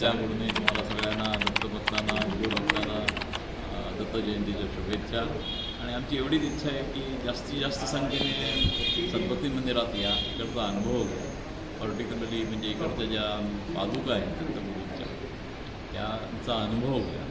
त्यामुळे तुम्हाला सगळ्यांना दत्तभक्तांना गुरुभक्तांना दत्त जयंतीच्या शुभेच्छा. आणि आमची एवढीच इच्छा आहे की जास्तीत जास्त संख्येने सद्भक्ती मंदिरात या. इकडचा अनुभव पर्टिक्युलरली म्हणजे इकडच्या ज्या पादुका आहेत दत्तगुरूंच्या त्यांचा अनुभव घ्या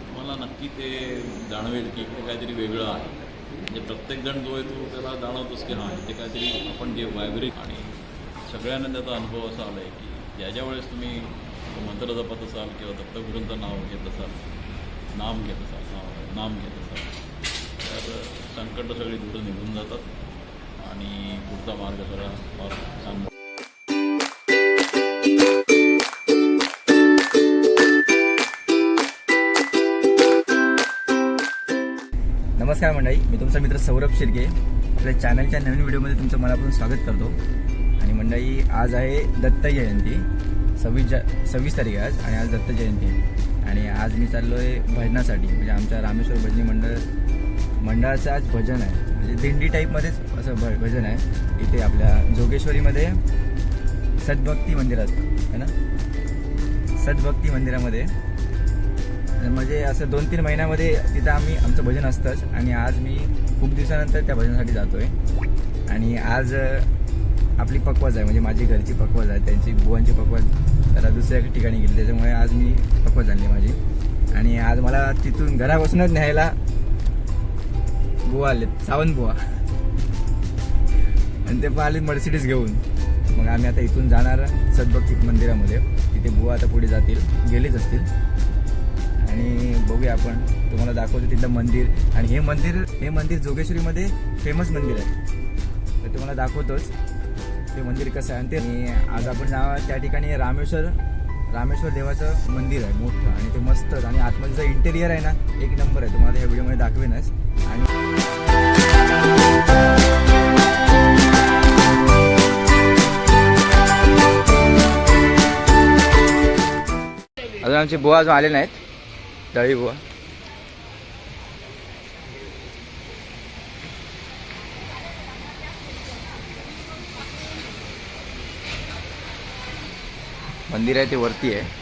तुम्हाला नक्की ते जाणवेल की इकडे काहीतरी वेगळं आहे. म्हणजे प्रत्येकजण जो आहे तो त्याला जाणवतोच की हां इथे काहीतरी आपण जे व्हायब्रेट आणि सगळ्यांना त्याचा अनुभव असा आला आहे की ज्या ज्या वेळेस तुम्ही तो मंत्र जपत असाल किंवा दत्तगुरूंचं नाव घेत असाल नाम घेत असाल नाव नाम घेत असाल तर संकट सगळी दूर निघून जातात आणि पुढचा मार्ग सगळा फार छान नमस्कार मंडळी मी तुमचा मित्र सौरभ शिर्गे. आपल्या चॅनलच्या नवीन व्हिडिओमध्ये तुमचं मनापासून स्वागत करतो. आणि मंडळी आज आहे दत्त जयंती. सव्वीस जा सव्वीस तारीख आहे आज आणि आज दत्त जयंती आणि आज मी चाललो आहे भजनासाठी म्हणजे आमच्या रामेश्वर भजनी मंडळ मंडळाचं आज भजन आहे. म्हणजे दिंडी टाईपमध्येच असं भ भजन आहे. इथे आपल्या जोगेश्वरीमध्ये सद्भक्ती मंदिरात आहे ना? सद्भक्ती मंदिरामध्ये. म्हणजे असं दोन तीन महिन्यामध्ये तिथं आम्ही आमचं भजन असतंच. आणि आज मी खूप दिवसानंतर त्या भजनासाठी जातो आहे आणि आज आपली पकवाज आहे म्हणजे माझी घरची पकवाज आहे त्यांची बुवांची पकवाज. त्याला दुसऱ्या ठिकाणी गेली त्याच्यामुळे आज मी पकवाज झाली माझी. आणि आज मला तिथून घरापासूनच न्यायला बुवा आले सावंत बुवा. आणि ते पण आले मर्सिडीज घेऊन. मग आम्ही आता इथून जाणार सद्भक्ती मंदिरामध्ये. तिथे बुवा आता पुढे जातील गेलेच असतील. आणि बघूया आपण. तुम्हाला दाखवतो तिथलं मंदिर. आणि हे मंदिर हे मंदिर जोगेश्वरीमध्ये फेमस मंदिर आहे. तर तुम्हाला दाखवतोच. ते मंदिर कसं आहे? आणि ते आज आपण नाव त्या ठिकाणी रामेश्वर रामेश्वर देवाचं मंदिर आहे मोठं आणि ते मस्त आणि आतमध्ये इंटेरियर आहे ना एक नंबर आहे. तुम्हाला ह्या व्हिडिओमध्ये दाखवेनच. आणि अजून आमचे बुवा अजून आले नाहीत. दळी बुवा. मंदिर आहे ते वरती आहे.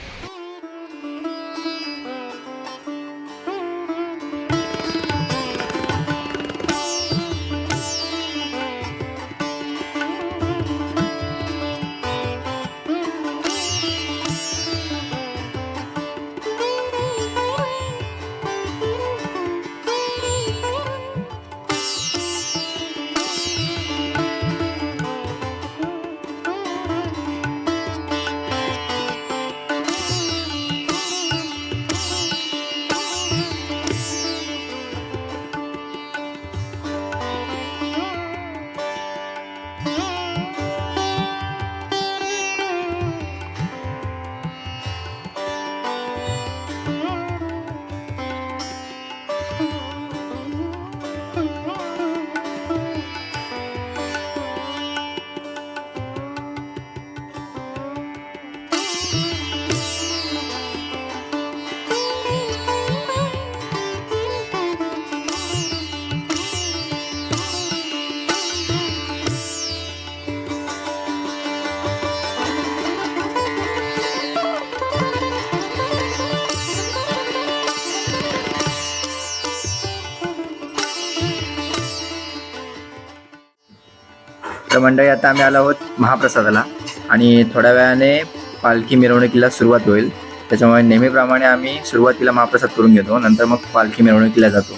तर मंडळी आता आम्ही आलो आहोत महाप्रसादाला. आणि थोड्या वेळाने पालखी मिरवणुकीला सुरुवात होईल. त्याच्यामुळे नेहमीप्रमाणे आम्ही सुरुवातीला महाप्रसाद करून घेतो नंतर मग पालखी मिरवणुकीला जातो.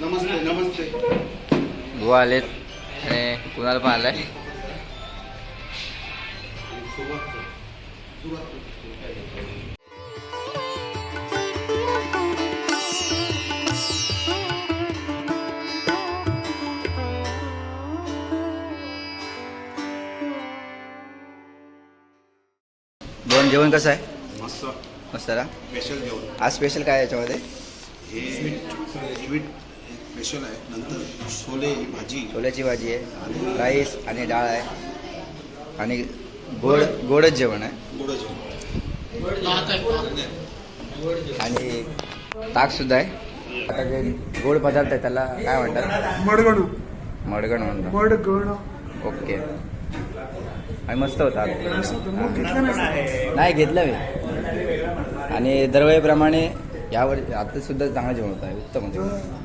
नमस्ते नमस्ते. बुवा आलेत. आणि कुणाला पण आलाय? दोन जेवण कसं आहे? मस्त. मस्त ना? स्पेशल जेवण. आज स्पेशल काय आहे याच्यामध्ये? हे स्वीट स्पेशल आहे. नंतर छोले ही भाजी. छोल्याची भाजी आहे राईस आणि डाळ आहे. आणि गोड गोडच जेवण आहे. गोड जेवण. आणि ताक सुद्धा आहे. आता जे गोड पदार्थ आहे त्याला काय म्हणतात? मडगणू. मडगण म्हणतो बर्ड गण ओके. आणि मस्त होता. नाही घेतलं मी. आणि दरवेळेप्रमाणे यावर आता सुद्धा चांगलं जेवण होतं आहे उत्तम होतं.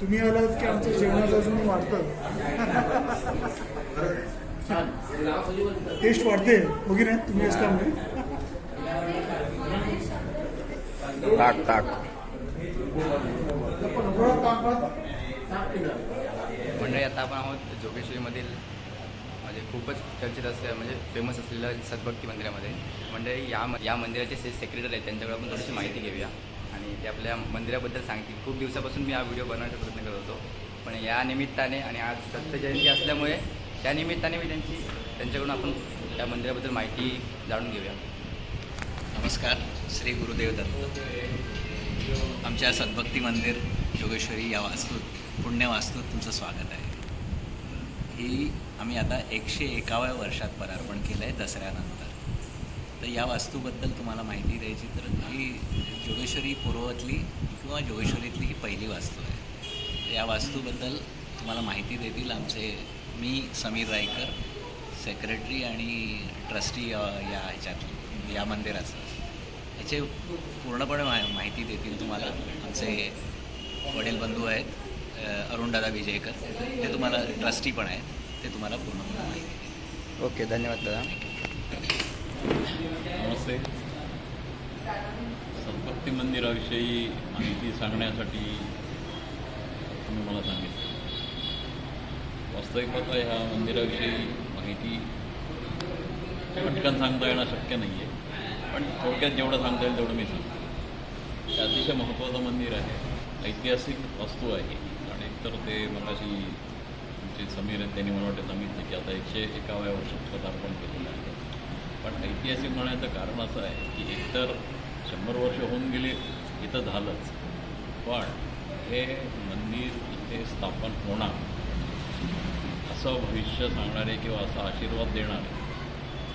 तुम्ही आलात की आमचं जेवणाचं अजून वाढतं? टेस्ट वाढते. तुम्ही असल्यामुळे ताक ताक मंडळी आता आपण आहोत जोगेश्वरीमधील म्हणजे खूपच चर्चित असलेलं म्हणजे फेमस असलेलं सद्भक्ती मंदिरामध्ये. म्हणजे या या मंदिराचे से सेक्रेटरी आहेत त्यांच्याकडे आपण थोडीशी माहिती घेऊया. आणि ते आपल्या मंदिराबद्दल सांगतील. खूप दिवसापासून मी हा व्हिडिओ बनवण्याचा प्रयत्न करत होतो. पण या निमित्ताने आणि आज दत्त जयंती असल्यामुळे त्या निमित्ताने मी त्यांची त्यांच्याकडून आपण त्या मंदिराबद्दल माहिती जाणून घेऊया. नमस्कार. श्री गुरुदेव दत्त. आमच्या सद्भक्ती मंदिर जोगेश्वरी या वास्तूत पुण्य वास्तूत तुमचं स्वागत आहे. ही आम्ही आता एकशे एकाव्या वर्षात पदार्पण केलं आहे दसऱ्यानंतर. तर या वास्तूबद्दल तुम्हाला माहिती द्यायची तर ही जोगेश्वरी पूर्वतली किंवा जोगेश्वरीतली ही पहिली वास्तू आहे. तर या वास्तूबद्दल तुम्हाला माहिती देतील आमचे मी समीर रायकर सेक्रेटरी आणि ट्रस्टी या ह्याच्यातली ह्याच्यात या मंदिराचं. याचे पूर्णपणे मा माहिती देतील तुम्हाला आमचे वडील बंधू आहेत. अरुणदादा विजयकर. ते तुम्हाला ट्रस्टी पण आहेत. ते तुम्हाला माहिती देतील. ओके धन्यवाद दादा. नमस्ते. सद्भक्ती मंदिराविषयी माहिती सांगण्यासाठी तुम्ही मला सांगितलं. वास्तविक पाहता ह्या मंदिराविषयी माहिती पटकन सांगता येणं शक्य नाही आहे पण थोडक्यात जेवढं सांगता येईल तेवढं मी सांगतो. हे अतिशय महत्त्वाचं मंदिर आहे. ऐतिहासिक वस्तू आहे. तर ते ते मगाशी आमचे समीर आहेत त्यांनी मला वाटतं सांगितलं की आता एकशे एकाव्या वर्षात पदार्पण केलेलं आहे. पण ऐतिहासिक म्हणायचं कारण असं आहे की एकतर शंभर वर्ष होऊन गेले इथं झालंच. पण हे मंदिर इथे स्थापन होणार. असं भविष्य सांगणारे किंवा असा आशीर्वाद देणारे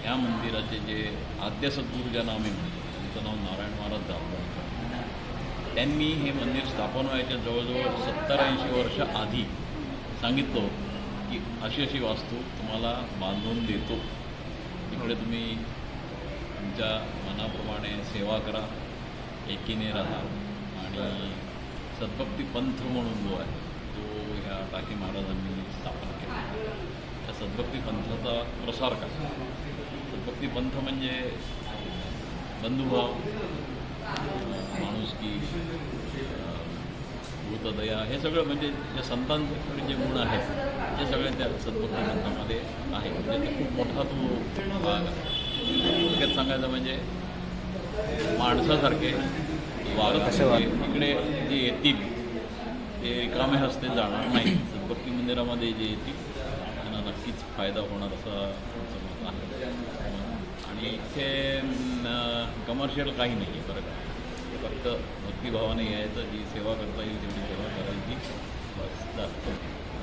या मंदिराचे जे आद्य ज्यांना आम्ही म्हणतो त्यांचं नाव नारायण महाराज दाभोळकर त्यांनी हे मंदिर स्थापन व्हायच्या जवळजवळ सत्तर ऐंशी वर्ष आधी सांगितलं की अशी अशी वास्तू तुम्हाला बांधून देतो. इकडे तुम्ही तुमच्या मनाप्रमाणे सेवा करा एकीने राहा आणि सद्भक्ती पंथ म्हणून जो आहे तो ह्या टाकी महाराजांनी स्थापन केला. त्या सद्भक्ती पंथाचा प्रसार करा. सद्भक्ती पंथ म्हणजे बंधुभाव माणुसकी अं, भूतदया हे सगळं म्हणजे जे संतांकडे जे गुण आहेत ते सगळे त्या सद्भक्ती ग्रंथामध्ये आहे. म्हणजे ते खूप मोठा तो भाग आहे. थोडक्यात सांगायचं म्हणजे माणसासारखे वागत इकडे जे येतील ते रिकामे हस्ते जाणार नाही. सद्भक्ती मंदिरामध्ये जे येतील त्यांना नक्कीच फायदा होणार असा आमचं मत आहे. आणि इथे कमर्शियल काही नाही आहे बरं का. फक्त भक्तिभावाने यायचं जी सेवा करता येईल तेवढी सेवा करायची. बस जास्त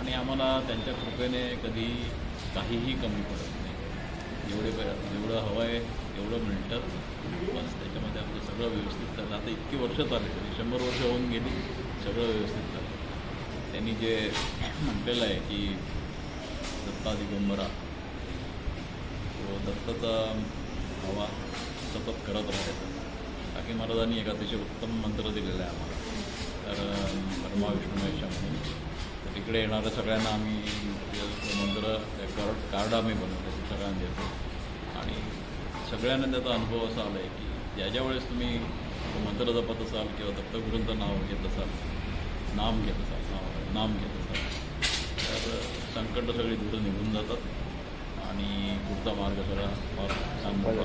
आणि आम्हाला त्यांच्या कृपेने कधी काहीही कमी पडत नाही. जेवढे जेवढं हवं आहे तेवढं मिळतं. बस त्याच्यामध्ये आपलं सगळं व्यवस्थित चाललं. आता इतकी वर्ष चालली तरी शंभर वर्ष होऊन गेली सगळं व्यवस्थित चाललं. त्यांनी जे म्हटलेलं आहे की दत्ता दिगंबरा तो दत्ताचा हवा सतत करत राहायचा. टाकी महाराजांनी एक अतिशय उत्तम मंत्र दिलेला आहे आम्हाला. तर ब्रह्मा विष्णू महेशा म्हणून. तर तिकडे येणाऱ्या सगळ्यांना आम्ही ते मंत्र कार्ड कार्ड आम्ही बनवले ते सगळ्यांना देतो. आणि सगळ्यांना त्याचा अनुभव असा आला आहे की ज्या ज्या वेळेस तुम्ही मंत्र जपत असाल किंवा दत्तगुरूंचं नाव घेत असाल नाम घेत असाल नाव नाम घेत असाल तर संकट सगळी दूर निघून जातात. आणि पुढचा मार्ग सगळा फार होतो.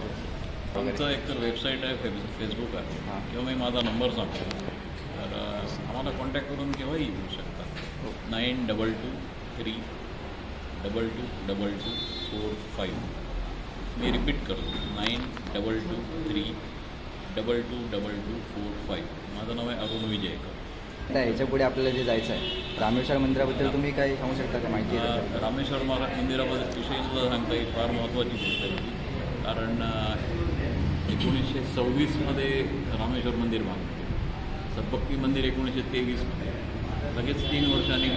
आमचं एकतर वेबसाईट आहे फेस फेसबुक आहे. हां. किंवा मी माझा नंबर सांगतो. तर आम्हाला कॉन्टॅक्ट करून केव्हाही येऊ शकता. Nine double two three double two double two four five मी रिपीट करतो. Nine double two three double two double two four five माझं नाव आहे अरुण विजयकर. आता याच्यापुढे आपल्याला जे जायचं आहे रामेश्वर मंदिराबद्दल तुम्ही काही सांगू शकता का माहिती? रामेश्वर महाराज मंदिराबद्दल विषयी सुद्धा सांगता येईल फार महत्त्वाची गोष्ट आहे. कारण एकोणीसशे सव्वीसमध्ये रामेश्वर मंदिर बांधलं. सद्भक्ती मंदिर एकोणीसशे तेवीसमध्ये लगेच तीन वर्षांनी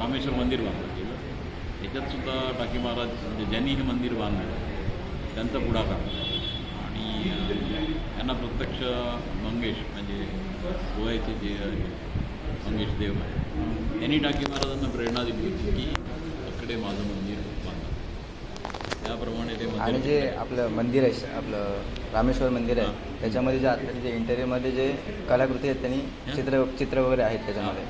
रामेश्वर मंदिर बांधलं गेलं. त्याच्यात सुद्धा टाकी महाराज म्हणजे ज्यांनी हे मंदिर बांधलं त्यांचा पुढाकार आणि त्यांना प्रत्यक्ष मंगेश म्हणजे गोव्याचे जे आहे, मंगेश देव आहे त्यांनी टाकी महाराजांना प्रेरणा दिली होती की इकडे माझं मंदिर आणि जे आपलं मंदिर आहे आपलं रामेश्वर मंदिर आहे त्याच्यामध्ये जे आता जे इंटेरियरमध्ये जे कलाकृती आहेत त्यांनी चित्र चित्र वगैरे आहेत त्याच्यामध्ये.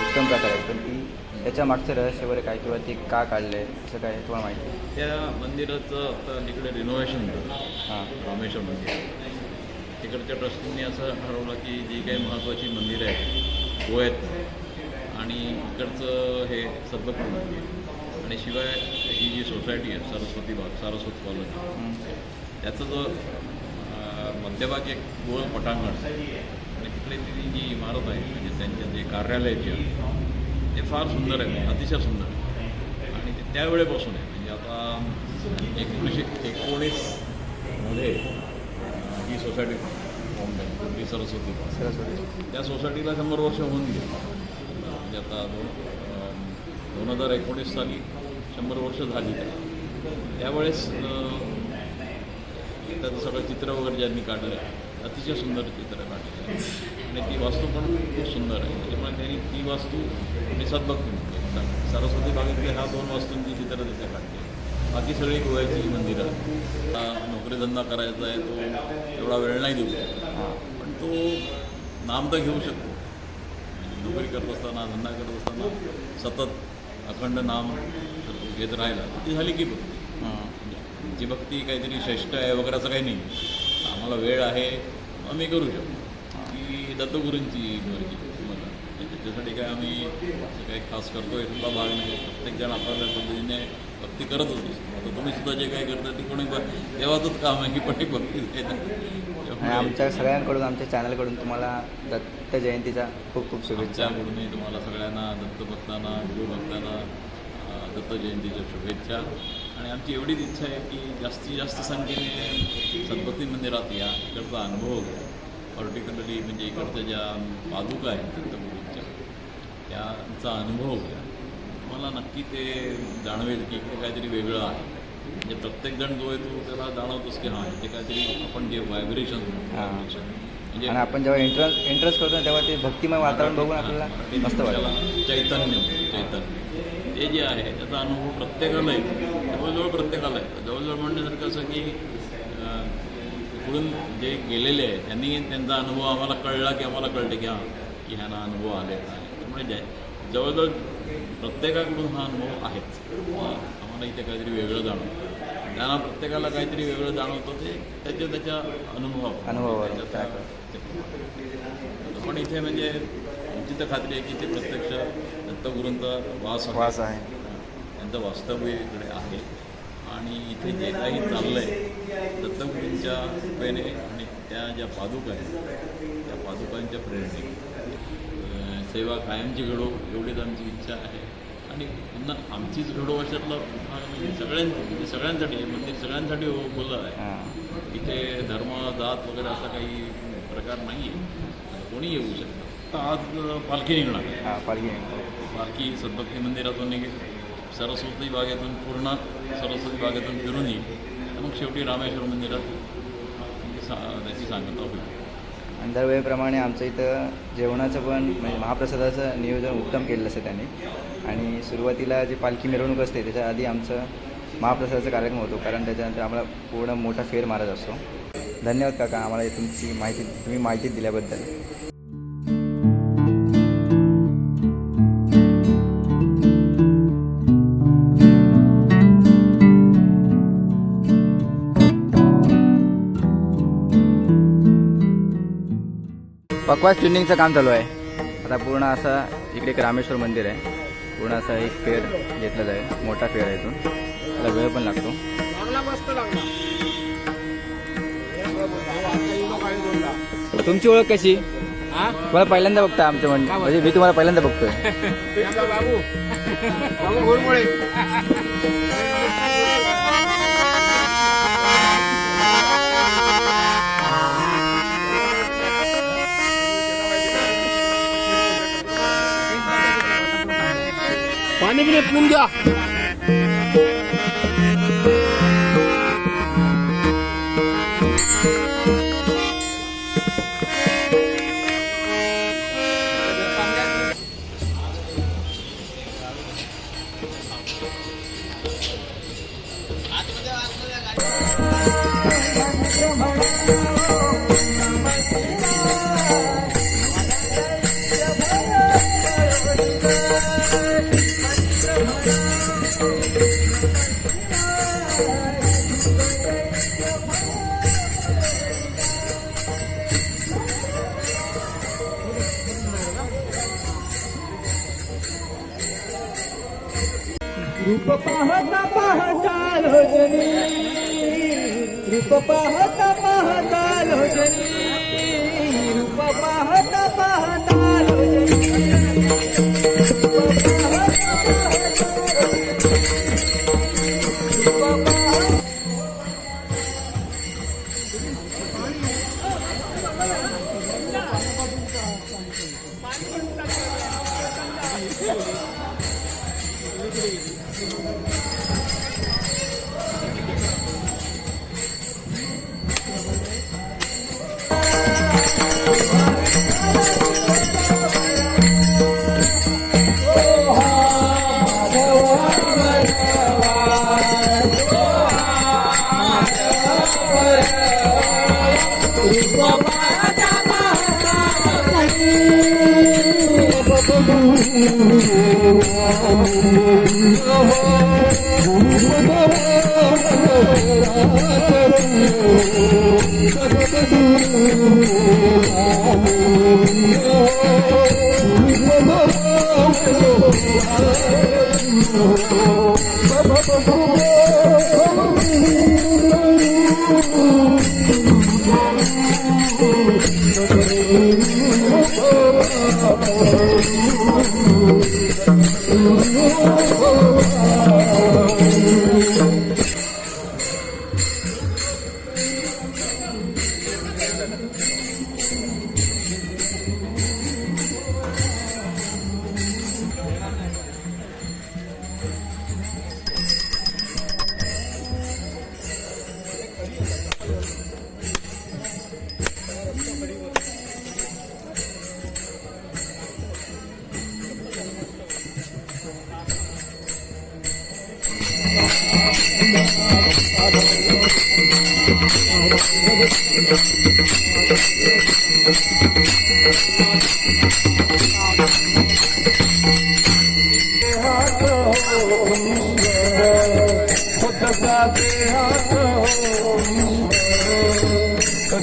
उत्तम प्रकारे आहेत पण ती त्याच्या मागचं रहस्य वगैरे काय किंवा ती का काढले असं काय तुम्हाला माहिती आहे? त्या मंदिराचं आता तिकडे रिनोव्हेशन हां. रामेश्वर मंदिर. तिकडच्या ट्रस्टींनी असं ठरवलं की जी काही महत्त्वाची मंदिरं आहेत गोव्यात आणि इकडचं हे सद्बपूर मंदिर. आणि शिवाय ही जी सोसायटी आहे सरस्वती बाग सारस्वत कॉलनी. त्याचं जो मध्यभागी एक गोल पटांगण आणि तिकडे ती जी इमारत आहे म्हणजे त्यांच्या जे कार्यालय जे आहे ते फार सुंदर आहे अतिशय सुंदर आहे. आणि ते त्यावेळेपासून आहे. म्हणजे आता एकोणीसशे एकोणीसमध्ये ही सोसायटी फॉर्म सरस्वती. सरस्वती. त्या सोसायटीला शंभर वर्ष होऊन गेली. म्हणजे आता दोन दोन हजार एकोणीस साली शंभर वर्ष झाली त्यावेळेस त्याचं सगळं चित्र वगैरे ज्यांनी काढलं आहे अतिशय सुंदर चित्र काढलेलं आहे. आणि ती वास्तू पण खूप सुंदर आहे. त्याच्यामुळे त्यांनी ती वास्तू आणि सद्भक्ती म्हणजे सरस्वती बागेतले ह्या दोन वास्तूंची चित्र तिथे काढली बाकी सगळी गोव्याची मंदिरं नोकरीधंदा करायचा आहे तो एवढा वेळ नाही देऊ शकत. पण तो नाम तर घेऊ शकतो. नोकरी करत असताना धंदा करत असताना सतत अखंड नाम घेत राहिला ती झाली की भक्ती म्हणजे जी भक्ती काहीतरी श्रेष्ठ आहे वगैरे असं काही नाही. आम्हाला वेळ आहे आम्ही करू शकतो. ती दत्तगुरूंची मर्जी तुम्हाला. त्याच्यासाठी काय आम्ही असं काही खास करतो सुद्धा भाग नाही. प्रत्येकजण आपल्या पद्धतीने भक्ती करतच असतो आता तुम्ही सुद्धा जे काही करता ते कोणी देवाचंच काम आहे की पण एक भक्ती. आणि आमच्या सगळ्यांकडून आमच्या चॅनलकडून तुम्हाला दत्त जयंतीचा खूप खूप शुभेच्छा. आमच्याकडूनही तुम्हाला सगळ्यांना दत्तभक्तांना गुरुभक्तांना दत्त जयंतीच्या शुभेच्छा. आणि आमची एवढीच इच्छा आहे की जास्तीत जास्त संख्येने सद्भक्ती मंदिरात या. इकडचा अनुभव पर्टिक्युलरली म्हणजे इकडच्या ज्या पादुका आहेत दत्तगुरूंच्या त्यांचा अनुभव घ्या. तुम्हाला नक्की ते जाणवेल की इकडे काहीतरी वेगळं आहे. म्हणजे प्रत्येकजण जो आहे तो त्याला जाणवतोच की हां इथे काहीतरी आपण जे व्हायब्रेशन. म्हणजे आणि आपण जेव्हा एंट्रन्स एंट्रन्स करतो तेव्हा ते भक्तिमय वातावरण बघून आपल्याला मस्त वाटतं. त्याला चैतन्य चैतन्य. ते जे आहे त्याचा अनुभव प्रत्येकाला येतो. जवळजवळ प्रत्येकाला येतो. जवळजवळ म्हणण्यासारखं असं की इकडून जे गेलेले आहेत त्यांनी त्यांचा अनुभव आम्हाला कळला की आम्हाला कळले की हां की ह्यांना अनुभव आले त्यामुळे जवळजवळ प्रत्येकाकडून हा अनुभव आहेच. आम्हाला इथे काहीतरी वेगळं जाणवतं. त्यांना प्रत्येकाला काहीतरी वेगळं जाणवतं ते त्याच्या त्याच्या अनुभवावर अनुभवावर, पण इथे म्हणजे आमची तर खात्री आहे की ते प्रत्यक्ष दत्तगुरूंचा वास. वास आहे. त्यांचं वास्तव्य इकडे आहे. आणि इथे जे काही चाललं आहे दत्तगुरूंच्या कृपेने आणि त्या ज्या पादुका आहेत त्या पादुकांच्या प्रेरणेने. अं, सेवा कायमची घडो एवढीच आमची इच्छा आहे. आणि पुन्हा आमचीच घडो भाग म्हणजे सगळ्यांची म्हणजे सगळ्यांसाठी हे मंदिर सगळ्यांसाठी खुलं आहे. इथे धर्म जात वगैरे असा काही प्रकार नाही आहे कोणी येऊ शकतं तर आज पालखी निघणार. आहे. हां पालखी पालखी सद्भक्ती मंदिरातून निघेल. सरस्वती बागेतून पूर्ण सरस्वती बागेतून फिरून येईल. मग शेवटी रामेश्वर मंदिरात सा त्याची सांगता होईल. आणि दरवेळेप्रमाणे आमचं इथं जेवणाचं पण म्हणजे महाप्रसादाचं नियोजन उत्तम केलेलं असतं त्यांनी. आणि सुरुवातीला जी पालखी मिरवणूक असते त्याच्या आधी आमचं महाप्रसादाचा कार्यक्रम होतो कारण त्याच्यानंतर आम्हाला पूर्ण मोठा फेर मारत असतो. धन्यवाद काका आम्हाला तुमची माहिती तुम्ही माहिती दिल्याबद्दल. पकवास ट्युनिंगचं काम चालू आहे. आता पूर्ण असं इकडे एक रामेश्वर मंदिर आहे. पूर्ण असा एक फेर घेतला जाईल. मोठा फेर आहे इथून. त्याला वेळ पण लागतो. तुमची ओळख कशी? मला पहिल्यांदा बघता आमच्या म्हणजे म्हणजे मी तुम्हाला पहिल्यांदा बघतोय. पाणी बिणी Oh,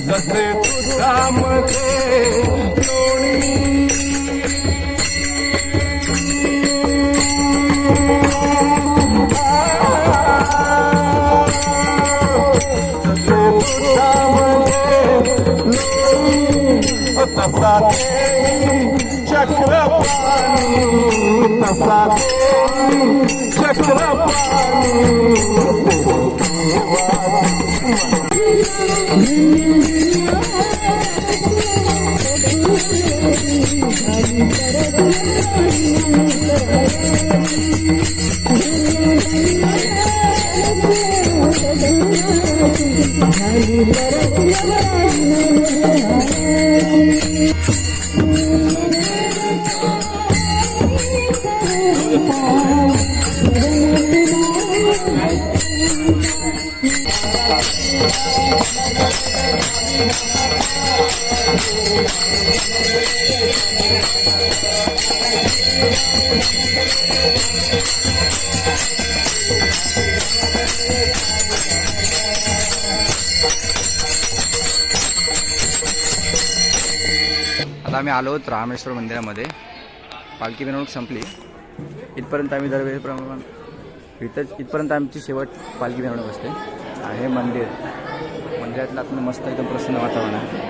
जसे तुझ्यामध्ये तसा चक्रपाणी तसा चक्रपाणी आता आम्ही आलो आहोत रामेश्वर मंदिरामध्ये. पालखी मिरवणूक संपली. इथपर्यंत आम्ही दरवेळेप्रमाणे इथंच इथपर्यंत आमची शेवट पालखी मिरवणूक असते. आणि हे मंदिर. मंदिरातलं आतून मस्त एकदम प्रसन्न वातावरण आहे.